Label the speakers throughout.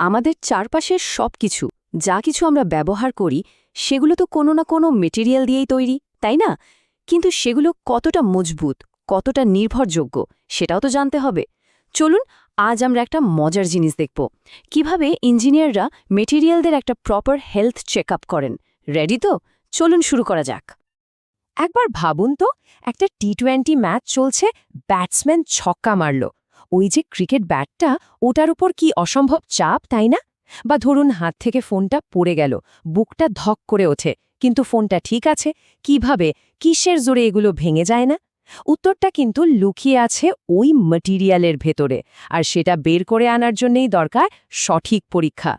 Speaker 1: আমাদের চারপাশের সব কিছু যা কিছু আমরা ব্যবহার করি, সেগুলো তো কোনো না কোনো মেটেরিয়াল দিয়েই তৈরি, তাই না? কিন্তু সেগুলো কতটা মজবুত, কতটা নির্ভরযোগ্য, সেটাও তো জানতে হবে। চলুন, আজ আমরা একটা মজার জিনিস দেখব। কীভাবে ইঞ্জিনিয়াররা মেটেরিয়ালদের একটা প্রপার হেলথ চেক করেন। রেডি তো? চলুন শুরু করা যাক।
Speaker 2: একবার ভাবুন তো, একটা টি টোয়েন্টি ম্যাচ চলছে ব্যাটসম্যান ছক্কা মারল। ওই যে ক্রিকেট ব্যাটটা, ওটার উপর কি অসম্ভব চাপ, তাই না? বা ধরুন হাত থেকে ফোনটা পড়ে গেল, বুকটা ধক করে ওঠে, কিন্তু ফোনটা ঠিক আছে, কীভাবে, কিসের জোরে এগুলো ভেঙে যায় না? উত্তরটা কিন্তু লুকিয়ে আছে ওই ম্যাটেরিয়ালের ভেতরে, আর সেটা বের করে আনার জন্যেই দরকার সঠিক পরীক্ষা।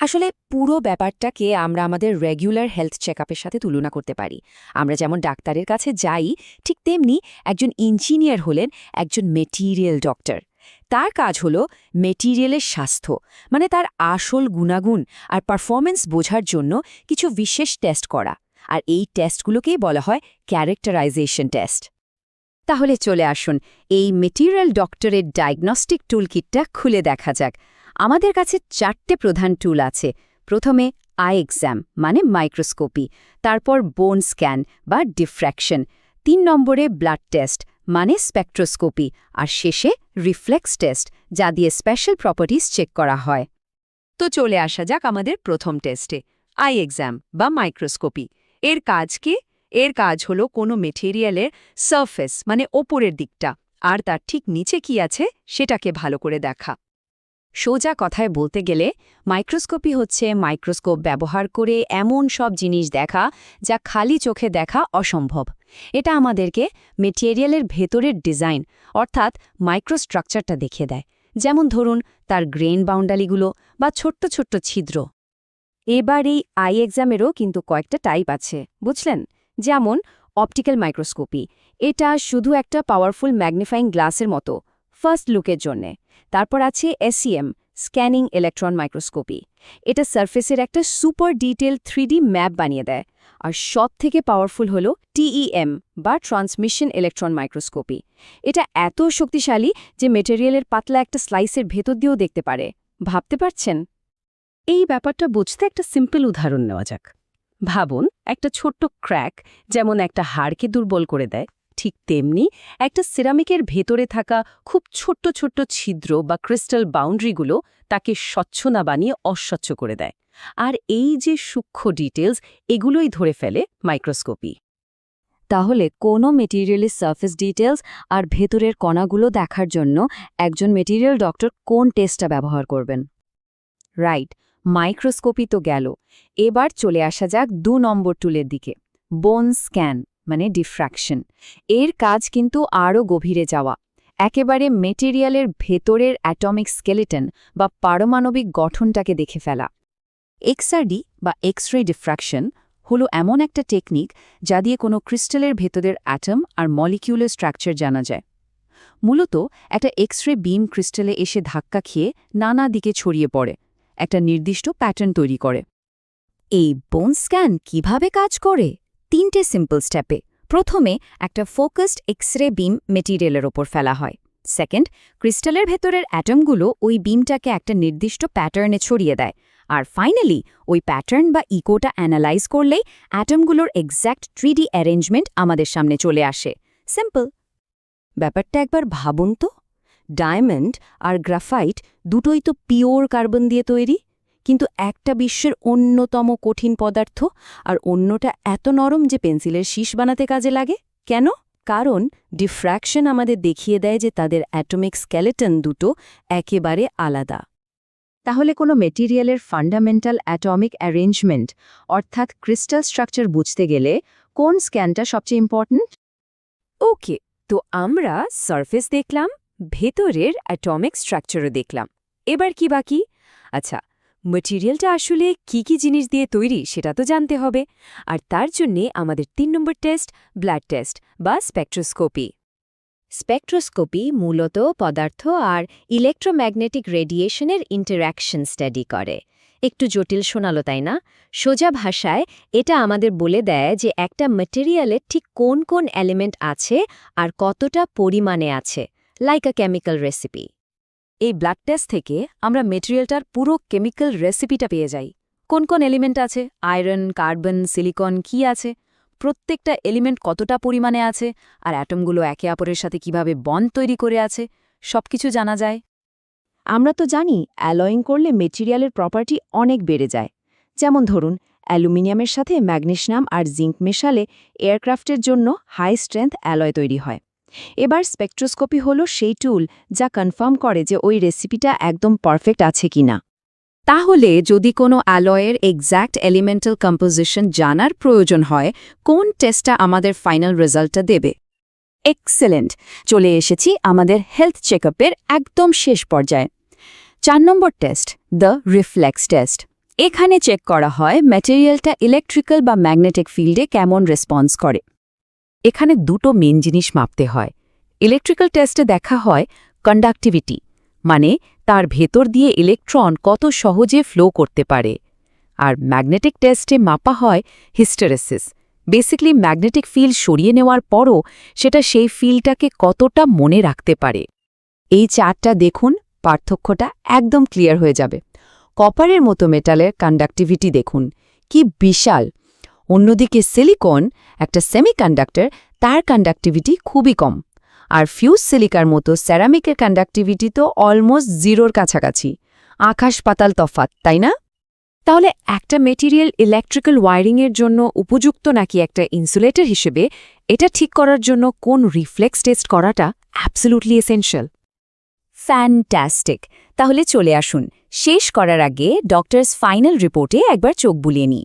Speaker 1: আসলে পুরো ব্যাপারটাকে আমরা আমাদের রেগুলার হেলথ চেক সাথে তুলনা করতে পারি। আমরা যেমন ডাক্তারের কাছে যাই, ঠিক তেমনি একজন ইঞ্জিনিয়ার হলেন একজন মেটিরিয়াল ডক্টর তার কাজ হলো মেটিরিয়ালের স্বাস্থ্য মানে তার আসল গুণাগুণ আর পারফরমেন্স বোঝার জন্য কিছু বিশেষ টেস্ট করা। আর এই টেস্টগুলোকেই বলা হয় ক্যারেক্টারাইজেশন টেস্ট তাহলে চলে আসুন, এই মেটিরিয়াল ডক্টরের ডায়াগনস্টিক টুল কিটটা খুলে দেখা যাক। আমাদের কাছে চারটে প্রধান টুল আছে। প্রথমে আই এক্সাম মানে মাইক্রোস্কোপি, তারপর বোন স্ক্যান বা ডিফ্র্যাকশন, তিন নম্বরে ব্লাড টেস্ট মানে স্পেকট্রোস্কোপি, আর শেষে রিফ্লেক্স টেস্ট, যা দিয়ে স্পেশাল প্রপার্টিজ চেক করা হয়। তো চলে আসা যাক আমাদের প্রথম টেস্টে, আই এক্সাম বা মাইক্রোস্কোপি। এর কাজ কি? এর কাজ হলো কোনো মেটেরিয়ালের সারফেস মানে ওপরের দিকটা, আর তার ঠিক নিচে কি আছে সেটাকে ভালো করে দেখা। সোজা কথায় বলতে গেলে মাইক্রোস্কোপি হচ্ছে মাইক্রোস্কোপ ব্যবহার করে এমন সব জিনিস দেখা যা খালি চোখে দেখা অসম্ভব। এটা আমাদেরকে মেটেরিয়ালের ভেতরের ডিজাইন অর্থাৎ মাইক্রোস্ট্রাকচারটা দেখিয়ে দেয়। যেমন ধরুন, তার গ্রেন বাউন্ডারিগুলো বা ছোট্ট ছোট্ট ছিদ্র। এবার এই আই এক্সামেরও কিন্তু কয়েকটা টাইপ আছে, বুঝলেন? যেমন অপটিক্যাল মাইক্রোস্কোপি। এটা শুধু একটা পাওয়ারফুল ম্যাগনিফাইং গ্লাসের মতো ফার্স্ট লুকের জন্যে। তারপর আছে এসিএম স্ক্যানিং ইলেকট্রন মাইক্রোস্কোপি এটা সারফেসের একটা সুপার ডিটেল থ্রিডি ম্যাপ বানিয়ে দেয়। আর সব থেকে পাওয়ারফুল হল টিইএম বা ট্রান্সমিশন ইলেকট্রন মাইক্রোস্কোপি এটা এত শক্তিশালী যে মেটেরিয়ালের পাতলা একটা স্লাইসের ভেতর দিয়েও দেখতে পারে। ভাবতে পারছেন?
Speaker 2: এই ব্যাপারটা বুঝতে একটা সিম্পল উদাহরণ নেওয়া যাক। ভাবুন, একটা ছোট্ট ক্র্যাক যেমন একটা হাড়কে দুর্বল করে দেয়, ঠিক তেমনি একটা সিরামিকের ভেতরে থাকা খুব ছোট্ট ছোট্ট ছিদ্র বা ক্রিস্টাল বাউন্ডারিগুলো তাকে স্বচ্ছ না বানিয়ে অস্বচ্ছ করে দেয়। আর এই যে সূক্ষ্ম ডিটেলস এগুলোই ধরে ফেলে মাইক্রোস্কোপি
Speaker 1: তাহলে কোনো মেটেরিয়ালের সার্ফেস ডিটেলস আর ভেতরের কণাগুলো দেখার জন্য একজন মেটেরিয়াল ডক্টর কোন টেস্টটা ব্যবহার করবেন? রাইট মাইক্রোস্কোপি তো গেল। এবার চলে আসা যাক দু নম্বর টুলের দিকে। বোন স্ক্যান মানে ডিফ্র্যাকশন এর কাজ কিন্তু আরও গভীরে যাওয়া। একেবারে মেটেরিয়ালের ভেতরের অ্যাটমিক স্কেলেটন বা পারমাণবিক গঠনটাকে দেখে ফেলা। এক্সআরডি বা এক্স রে ডিফ্র্যাকশন হলো এমন একটা টেকনিক যা দিয়ে কোনো ক্রিস্টালের ভেতরের অ্যাটম আর মলিকিউলার স্ট্রাকচার জানা যায়। মূলত একটা এক্স রে বিম ক্রিস্টালে এসে ধাক্কা খেয়ে নানা দিকে ছড়িয়ে পড়ে। একটা নির্দিষ্ট প্যাটার্ন তৈরি করে। এই বোন স্ক্যান কীভাবে কাজ করে? তিনটে সিম্পল স্টেপে প্রথমে একটা ফোকাসড এক্স রে বিম মেটিরিয়ালের ওপর ফেলা হয়। সেকেন্ড ক্রিস্টালের ভেতরের অ্যাটমগুলো ওই বিমটাকে একটা নির্দিষ্ট প্যাটার্নে ছড়িয়ে দেয়। আর ফাইনালি ওই প্যাটার্ন বা ইকোটা অ্যানালাইজ করলেই অ্যাটমগুলোর এক্স্যাক্ট থ্রিডি অ্যারেঞ্জমেন্ট আমাদের সামনে চলে আসে। সিম্পল ব্যাপারটা একবার ভাবুন তো। ডায়মন্ড আর গ্রাফাইট দুটোই তো পিওর কার্বন দিয়ে তৈরি, কিন্তু একটা বিশ্বের অন্যতম কঠিন পদার্থ আর অন্যটা এত নরম যে পেন্সিলের শীষ বানাতে কাজে লাগে। কেন? কারণ ডিফ্র্যাকশন আমাদের দেখিয়ে দেয় যে তাদের অ্যাটমিক স্কেলেটন দুটো একেবারে আলাদা। তাহলে কোনো মেটিরিয়ালের ফান্ডামেন্টাল অ্যাটমিক অ্যারেঞ্জমেন্ট, অর্থাৎ ক্রিস্টাল স্ট্রাকচার বুঝতে গেলে কোন স্ক্যানটা সবচেয়ে ইম্পর্ট্যান্ট? ওকে, তো আমরা সারফেস দেখলাম ভেতরের অ্যাটমিক স্ট্রাকচারও দেখলাম। এবার কি বাকি? আচ্ছা মেটেরিয়ালটা আসলে কি কি জিনিস দিয়ে তৈরি সেটা তো জানতে হবে। আর তার জন্যে আমাদের তিন নম্বর টেস্ট ব্লাড টেস্ট বা স্পেকট্রোস্কোপি স্পেকট্রোস্কোপি মূলত পদার্থ আর ইলেকট্রোম্যাগনেটিক রেডিয়েশনের ইন্টারাকশন স্টাডি করে। একটু জটিল শোনালো, তাই না? সোজা ভাষায় এটা আমাদের বলে দেয় যে একটা মেটেরিয়ালের ঠিক কোন কোন এলিমেন্ট আছে আর কতটা পরিমাণে আছে। লাইক আ কেমিক্যাল রেসিপি এই ব্লাড টেস্ট থেকে আমরা মেটেরিয়ালটার পুরো কেমিক্যাল রেসিপিটা পেয়ে যাই। কোন কোন এলিমেন্ট আছে? আয়রন কার্বন সিলিকন কি আছে? প্রত্যেকটা এলিমেন্ট কতটা পরিমাণে আছে? আর অ্যাটমগুলো একে অপরের সাথে কীভাবে বন্ড তৈরি করে আছে? সবকিছু জানা যায়।
Speaker 3: আমরা তো জানি অ্যালয়িং করলে মেটেরিয়ালের প্রপার্টি অনেক বেড়ে যায়। যেমন ধরুন, অ্যালুমিনিয়ামের সাথে ম্যাগনেশিয়াম আর জিঙ্ক মেশালে এয়ারক্রাফটের জন্য হাই স্ট্রেংথ অ্যালয় তৈরি হয়। এবার স্পেকট্রোস্কোপি হলো সেই টুল যা কনফার্ম করে যে ওই রেসিপিটা একদম পারফেক্ট আছে কিনা।
Speaker 1: তাহলে যদি কোনো অ্যালয়ের এক্স্যাক্ট এলিমেন্টাল কম্পোজিশন জানার প্রয়োজন হয়, কোন টেস্টটা আমাদের ফাইনাল রেজাল্টটা দেবে? এক্সেলেন্ট চলে এসেছি আমাদের হেলথ চেকআপের একদম শেষ পর্যায়ে। চার নম্বর টেস্ট দ্য রিফ্লেক্স টেস্ট এখানে চেক করা হয় ম্যাটেরিয়ালটা ইলেকট্রিক্যাল বা ম্যাগনেটিক ফিল্ডে কেমন রেসপন্স করে। এখানে দুটো মেন জিনিস মাপতে হয়। ইলেকট্রিক্যাল টেস্টে দেখা হয় কন্ডাক্টিভিটি মানে তার ভেতর দিয়ে ইলেকট্রন কত সহজে ফ্লো করতে পারে। আর ম্যাগনেটিক টেস্টে মাপা হয় হিস্টেরেসিস বেসিক্যালি ম্যাগনেটিক ফিল্ড সরিয়ে নেওয়ার পরও সেটা সেই ফিল্ডটাকে কতটা মনে রাখতে পারে। এই চারটা দেখুন, পার্থক্যটা একদম ক্লিয়ার হয়ে যাবে। কপারের মতো মেটালের কন্ডাক্টিভিটি দেখুন, কি বিশাল! অন্যদিকে সিলিকন, একটা সেমিকন্ডাক্টর তার কন্ডাক্টিভিটি খুবই কম। আর ফিউজ সিলিকার মতো স্যারামিকের কন্ডাক্টিভিটি তো অলমোস্ট জিরোর কাছাকাছি। আকাশ পাতাল তফাত তাই না? তাহলে একটা মেটেরিয়াল ইলেকট্রিক্যাল ওয়ারিংয়ের জন্য উপযুক্ত নাকি একটা ইনসুলেটর হিসেবে এটা ঠিক করার জন্য কোন রিফ্লেক্স টেস্ট করাটা অ্যাবসলুটলি এসেনশিয়াল ফ্যান্টাস্টিক তাহলে চলে আসুন। শেষ করার আগে ডক্টরস ফাইনাল রিপোর্টে একবার চোখ বুলিয়ে নিই।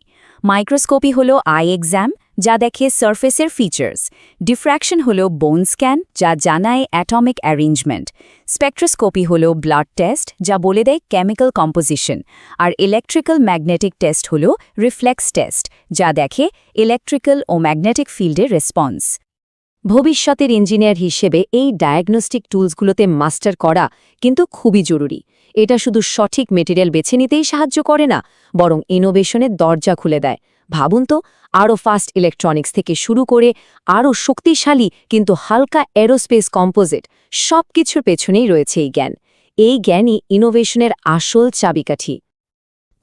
Speaker 1: মাইক্রোস্কোপি হল আই এক্সাম, যা দেখে সারফেসের ফিচার্স। ডিফ্র্যাকশন হল বোন স্ক্যান, যা জানায় অ্যাটমিক অ্যারেঞ্জমেন্ট। স্পেকট্রোস্কোপি হল ব্লাড টেস্ট, যা বলে দেয় কেমিক্যাল কম্পোজিশন। আর ইলেকট্রিক্যাল ম্যাগনেটিক টেস্ট হল রিফ্লেক্স টেস্ট, যা দেখে ইলেকট্রিক্যাল ও ম্যাগনেটিক ফিল্ডের রেসপন্স। ভবিষ্যতের ইঞ্জিনিয়ার হিসেবে এই ডায়াগনস্টিক টুলসগুলোতে মাস্টার করা কিন্তু খুবই জরুরি। এটা শুধু সঠিক মেটেরিয়াল বেছে নিতেই সাহায্য করে না, বরং ইনোভেশনের দরজা খুলে দেয়। ভাবুন তো, আরও ফাস্ট ইলেকট্রনিক্স থেকে শুরু করে আরও শক্তিশালী কিন্তু হালকা এরোস্পেস কম্পোজিট সব কিছুর পেছনেই রয়েছে এই জ্ঞান। এই জ্ঞানই ইনোভেশনের আসল চাবিকাঠি।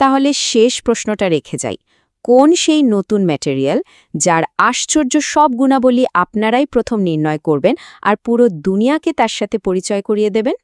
Speaker 1: তাহলে শেষ প্রশ্নটা রেখে যাই। কোন সেই নতুন ম্যাটেরিয়াল যার আশ্চর্য সব গুণাবলী আপনারাই প্রথম নির্ণয় করবেন আর পুরো দুনিয়াকে তার সাথে পরিচয় করিয়ে দেবেন?